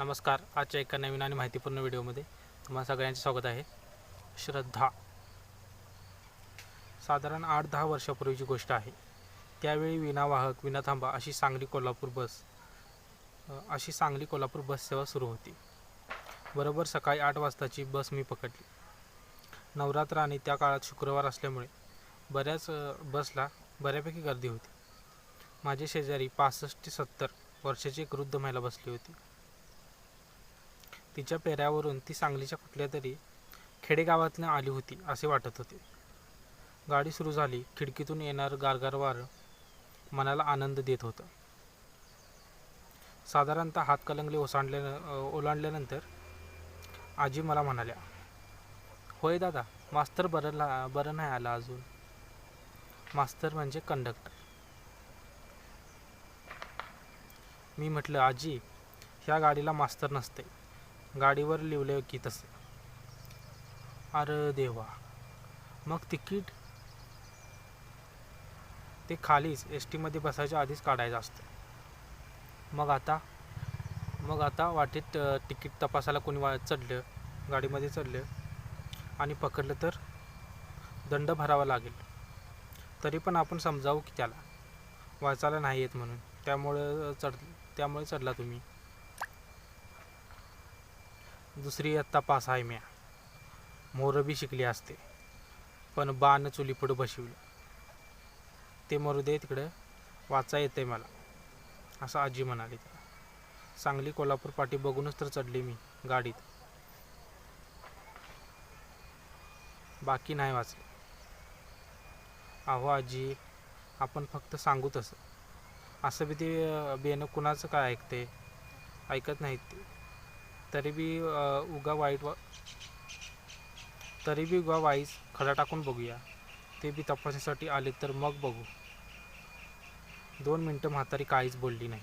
नमस्कार. आजच्या एका नवीन आणि माहितीपूर्ण व्हिडिओमध्ये तुम्हाला सगळ्यांचे स्वागत आहे. श्रद्धा. साधारण आठ दहा वर्षापूर्वीची गोष्ट आहे. त्यावेळी विनावाहक विनाथांबा अशी सांगली कोल्हापूर बस अशी सांगली कोल्हापूर बस सेवा सुरू होती. बरोबर सकाळी आठ वाजताची बस मी पकडली. नवरात्र आणि त्या काळात शुक्रवार असल्यामुळे बऱ्याच बसला बऱ्यापैकी गर्दी होती. माझे शेजारी पासष्ट ते सत्तर वर्षाची एक वृद्ध महिला बसली होती. तिच्या पेऱ्यावरून ती सांगलीच्या कुठल्या तरी खेडेगावातनं आली होती असे वाटत होते. गाडी सुरू झाली खिडकीतून येणार गारगारवार मनाला आनंद देत होतं. साधारणतः हातकलंगले ओसांडल्या ओलांडल्यानंतर आजी मला म्हणाल्या होय दादा मास्तर बरं ला बरं नाही आला अजून. मास्तर म्हणजे कंडक्टर. मी म्हटलं आजी ह्या गाडीला मास्तर नसते. गाडीवर लिवले की तसे. अरे देवा. मग तिकीट? ते खालीच एस टीमध्ये बसायच्या आधीच काढायचं असतं. मग आता? मग आता वाटेत तिकीट तपासायला कोणी वा चढलं गाडीमध्ये चढलं आणि पकडलं तर? दंड भरावा लागेल. तरी पण आपण समजावू की त्याला. वाचायला नाही येत म्हणून. त्यामुळं चढ त्यामुळे चढला तुम्ही. दुसरी आत्ता पास आहे म्या. मोरं बी शिकली असते. पण बाण चुलीपुढं पुढं ते मरू दे तिकडं. वाचा येते मला. असं आजी म्हणाली त्याला. सांगली कोल्हापूर पाठी बघूनच तर चढली मी गाडीत. बाकी नाही वाचले. अहो आजी आपण फक्त सांगू तसं. असं बी ते बेनं कुणाचं काय ऐकते? ऐकत नाहीत ते. तरी बी उगा वाईट वा तरी बी उगा वाईस खडा टाकून बघूया. ते बी तपासणीसाठी आले तर मग बघू. दोन मिनटं म्हातारी काहीच बोलली नाही.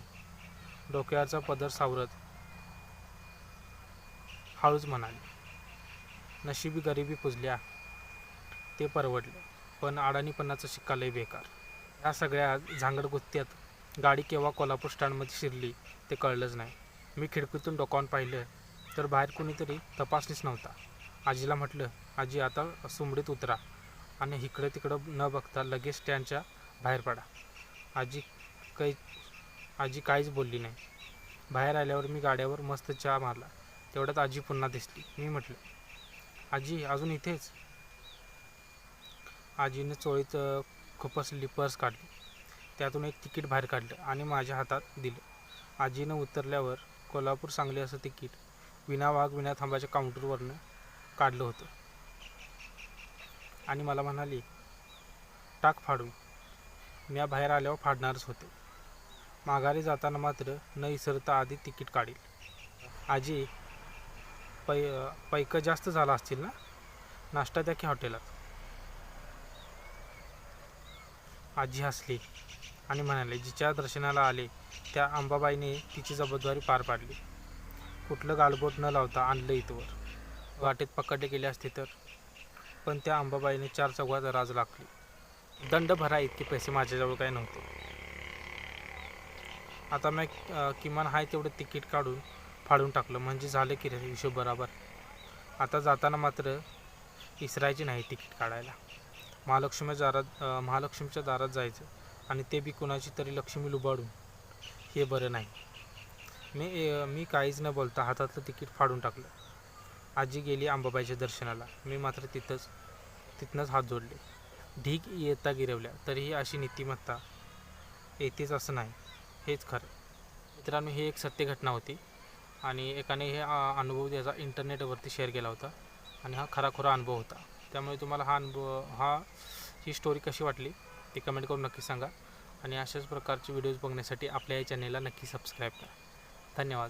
डोक्यावरचा पदर सावरत हळूच म्हणाली नशिबी गरिबी पुजल्या ते परवडले. पण अडाणीपणाचं शिक्का लय बेकार. या सगळ्या झांगडगुत्त्यात गाडी केव्हा कोल्हापूर स्टँडमध्ये शिरली ते कळलंच नाही. मी खिडकीतून डोकावून पाहिलं तर बाहेर कोणीतरी तपासणीच नव्हता. आजीला म्हटलं आजी आता सुमडीत उतरा आणि इकडं तिकडं न बघता लगेच स्टँडच्या बाहेर पडा. आजी काही आजी काहीच बोलली नाही. बाहेर आल्यावर मी गाड्यावर मस्त चहा मारला. तेवढ्यात आजी पुन्हा दिसली. मी म्हटलं आजी अजून इथेच? आजीने चोळीत अ, खुपसलेली पर्स काढली. त्यातून एक तिकीट बाहेर काढलं आणि माझ्या हातात दिलं. आजीनं उतरल्यावर कोल्हापूर सांगली असं तिकीट विना वाघ विना थांबाच्या काउंटरवरनं काढलं होतं. आणि मला म्हणाली टाक फाडून. मी बाहेर आल्यावर फाडणारच होते. माघारी जाताना मात्र न इसरता आधी तिकीट काढील. आजी पै पैक जास्त झाला असतील ना? नाश्ता द्या की हॉटेलात. आजी हसली. आणि म्हणाले जिच्या दर्शनाला आले त्या अंबाबाईने तिची जबाबदारी पार पाडली. कुठलं गालबोट न लावता आणलं इथवर. वाटेत पकडले गेले असते तर. पण त्या अंबाबाईने चार चौघात राज लागली दंड भरा इतके पैसे माझ्याजवळ काही नव्हते. आता मी किमान हाय तेवढं तिकीट काढून फाडून टाकलं. म्हणजे झालं की रे हिशोब बरोबर. आता जाताना मात्र इसरायचे नाही तिकीट काढायला. महालक्ष्मी दारात महालक्ष्मीच्या दारात जायचं. आणि ते बी कुणाची तरी लक्ष्मी लुबाडून. हे बरं नाही. मी मी काहीच न बोलता हातातलं तिकीट फाडून टाकलं. आजी गेली आंबाबाईच्या दर्शनाला. मी मात्र तिथंच तिथनंच हात जोडले. ढीग येता गिरवल्या तरीही अशी नीतिमत्ता येतेच असं नाही. हेच खरं. मित्रांनो ही एक सत्य घटना होती. आणि एकाने हे अनुभव त्याचा इंटरनेटवरती शेअर केला होता. आणि हा खराखुरा अनुभव होता. त्यामुळे तुम्हाला हा अनुभव हा ही स्टोरी कशी वाटली? ते कमेंट करून नक्की सांगा. आणि अशाच प्रकारचे व्हिडिओज बघण्यासाठी आपल्या या चॅनेलला नक्की सबस्क्राईब करा. धन्यवाद.